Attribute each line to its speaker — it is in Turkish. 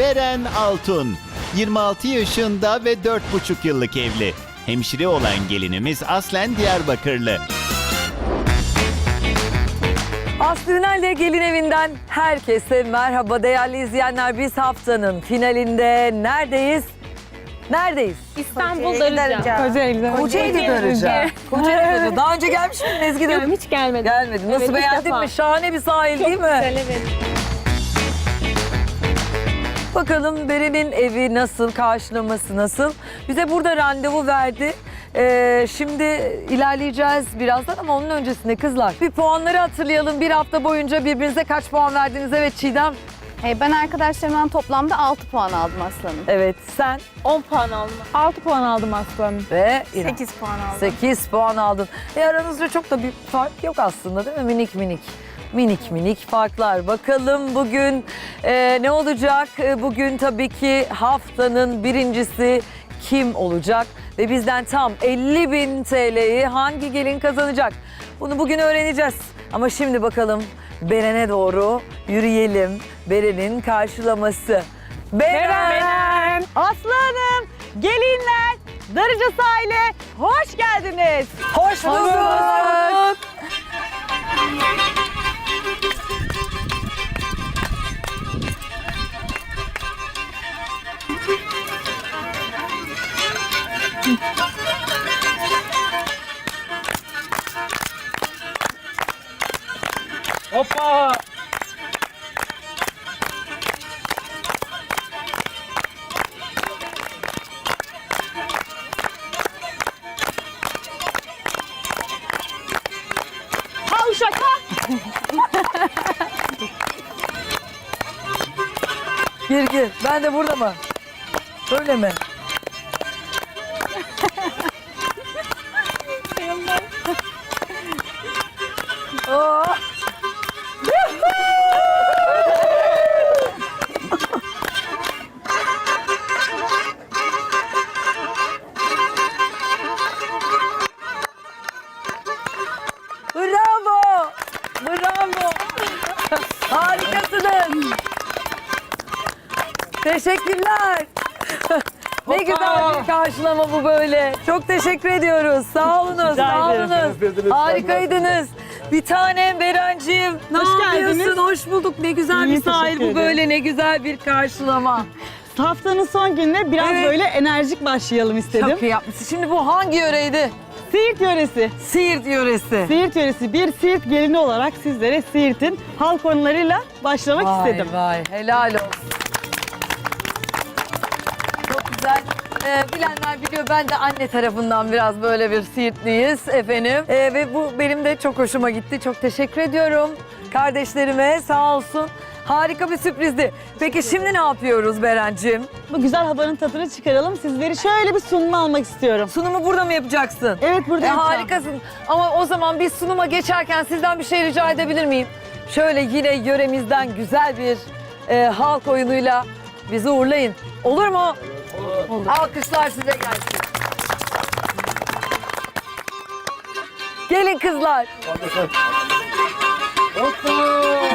Speaker 1: Beren Altun. 26 yaşında ve 4,5 yıllık evli. Hemşire olan gelinimiz aslen Diyarbakırlı.
Speaker 2: Aslı Ünal'le Gelin Evi'nden herkese merhaba değerli izleyenler. Biz haftanın finalinde neredeyiz? Neredeyiz?
Speaker 3: İstanbul Darıca.
Speaker 4: Kocaeli'de.
Speaker 2: Kocaeli Darıca. Kocaeli Darıca. Daha önce gelmiş miydin Ezgi de?
Speaker 3: Hiç gelmedi.
Speaker 2: Gelmedi. Nasıl
Speaker 3: Evet, ilk
Speaker 2: beğendin
Speaker 3: defa.
Speaker 2: mi? Şahane bir sahil değil mi?
Speaker 3: Güzel evet.
Speaker 2: Bakalım Beren'in evi nasıl, karşılaması nasıl? Bize burada randevu verdi. Ee, şimdi ilerleyeceğiz birazdan ama onun öncesinde kızlar. Bir puanları hatırlayalım. Bir hafta boyunca birbirinize kaç puan verdiniz? Evet Çiğdem.
Speaker 4: Ee, ben arkadaşlarımdan toplamda 6 puan aldım aslanım.
Speaker 2: Evet sen
Speaker 3: 10 puan aldım.
Speaker 4: 6 puan aldım aslanım.
Speaker 2: ve İrem.
Speaker 4: 8 puan aldım.
Speaker 2: 8 puan aldın. E aranızda çok da bir fark yok aslında değil mi? Minik minik. Minik minik farklar. Bakalım bugün e, ne olacak? E, bugün tabii ki haftanın birincisi kim olacak? Ve bizden tam 50 bin TL'yi hangi gelin kazanacak? Bunu bugün öğreneceğiz. Ama şimdi bakalım Beren'e doğru yürüyelim. Beren'in karşılaması. Beren!
Speaker 4: Aslı Hanım, gelinler, Darıca sahile hoş geldiniz.
Speaker 2: Hoş bulduk.
Speaker 5: Hoppa!
Speaker 4: Ha uşak ha.
Speaker 2: Gir gir. Ben de burada mı? Öyle mi? Oh. Bravo! Bravo! Harikasınız! Teşekkürler. ne güzel bir karşılama bu böyle. Çok teşekkür ediyoruz. Sağ olunuz, sağ olunuz. Harikaydınız. Bir tanem Berenciğim. Ne
Speaker 4: Hoş
Speaker 2: yapıyorsun?
Speaker 4: geldiniz.
Speaker 2: Hoş bulduk. Ne güzel
Speaker 4: İyi,
Speaker 2: bir sahil
Speaker 4: teşekkür
Speaker 2: bu böyle. Ne güzel bir karşılama.
Speaker 4: Haftanın son gününe biraz
Speaker 2: Evet.
Speaker 4: böyle enerjik başlayalım istedim.
Speaker 2: Çok iyi yapmışsın. Şimdi bu hangi yöreydi?
Speaker 4: Siirt yöresi.
Speaker 2: Siirt yöresi.
Speaker 4: Siirt yöresi bir Siirt gelini olarak sizlere Siirt'in halk oyunlarıyla başlamak
Speaker 2: vay,
Speaker 4: istedim.
Speaker 2: Vay helal Ee, bilenler biliyor ben de anne tarafından biraz böyle bir Siirtliyiz efendim. Ee, ve bu benim de çok hoşuma gitti. Çok teşekkür ediyorum kardeşlerime sağ olsun. Harika bir sürprizdi. Peki şimdi ne yapıyoruz Berencim?
Speaker 4: Bu güzel havanın tadını çıkaralım. Sizleri şöyle bir sunma almak istiyorum.
Speaker 2: Sunumu burada mı yapacaksın?
Speaker 4: Evet burada
Speaker 2: E,
Speaker 4: yapacağım.
Speaker 2: harikasın. Ama o zaman biz sunuma geçerken sizden bir şey rica edebilir miyim? Şöyle yine yöremizden güzel bir e, halk oyunuyla bizi uğurlayın. Olur mu? Olur. Alkışlar size gelsin. Gelin kızlar.
Speaker 5: Hoppa!